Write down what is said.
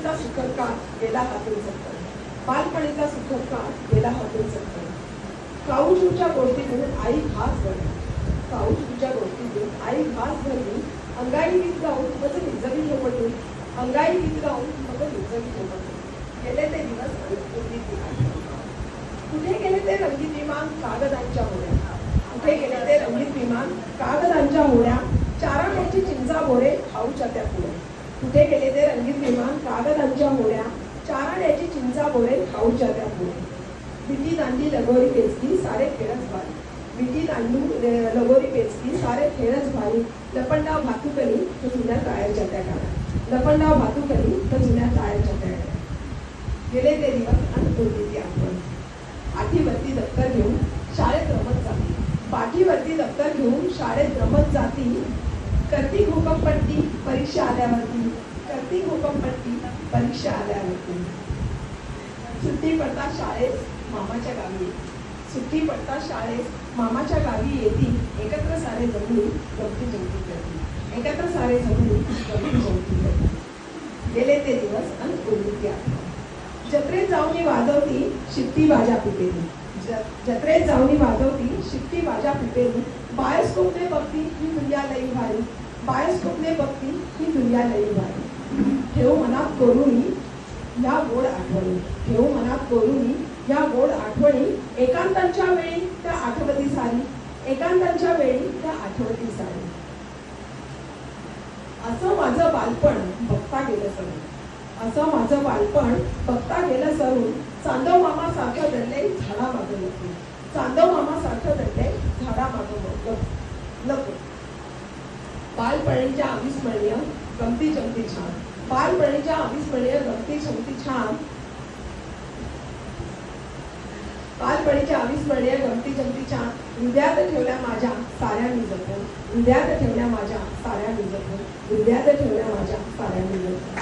बालपणीचा सुखर काळ गेला हातून चक्कर बालपणीचा सुखर काळ गेला हातून काऊजूच्या गोष्टी घेऊन आई घास भरली. काऊजूच्या गोष्टी घेऊन आई घास भरली. अंगाई गीत गाऊन मग निजवी झोपटली अंगाई गीत गाऊन मग निजवी झोपटली गेले ते दिवस कुठे गेले ते रंगीत विमान कागदांच्या होड्या कुठे गेले ते रंगीत विमान कागदांच्या होड्या चाराण्याची चिंचा बोरे खाऊच्या त्या पुढे. कुठे गेले ते रंगीत विमान कागदांच्या होण्या चारण्याची चिंचा बोरे खाऊच्या त्या पुढे विटी दांडी लगोरी पेचली सारे खेळच भारी. विटी दांडू लगोरी पेचली सारे खेळच भारी. लपंडाव भातुकली तर जुन्या टाळ्याच्या त्या काळात. लपंडाव भातुकली तर जुन्या टाळ्याच्या त्या काळात. गेले ते दिवस आणि बोलली ती आपण आठीवरती दप्तर घेऊन शाळेत रमत जाती. पाठीवरती दप्तर घेऊन शाळेत रमत जाती. करती हुकमपट्टी परीक्षा आल्यावरती. करती हुकमपट्टी परीक्षा आल्यावरती. सुट्टी पडता शाळेत मामाच्या गावी. सुट्टी पडता शाळेत मामाच्या गावी येती. एकत्र सारे जमून गमती जमती करती. एकत्र सारे जमून गमती जमती करती. गेले ते दिवस आणि उरली आठवण जत्रेत जाऊन वाजवती शिट्टी बाजा पिटेली जत्रेत जाऊन वाजवती शिट्टी बाजा पिपेली बायोस्कोपने बघती ही दुनिया लई भारी. बायोस्कोपने बघती ही दुनिया लई भारी. ठेव मनात करूनी या गोड आठवणी. ठेव मनात करूनी या गोड आठवणी. एकांतांच्या वेळी त्या आठवती सारी. एकांतांच्या वेळी त्या आठवती सारी. असं माझं बालपण बघता गेलं सरून असं माझं बालपण बघता गेलं सरून चांदव मामा सारखं दडले झाडा मागे चांदव मामा सारखं दडले झाडा मागं नको नको बालपणीच्या अविस्मरणीय गमती जमती छान. बालपणीच्या अविस्मरणीय गमती जमती छान. बालपणीच्या अविस्मरणीय गमती जमती छान. हृदयात ठेवल्या माझ्या साऱ्या मी जपून. हृदयात ठेवल्या माझ्या साऱ्या मी जपून. हृदयात ठेवल्या माझ्या साऱ्या मी जपून.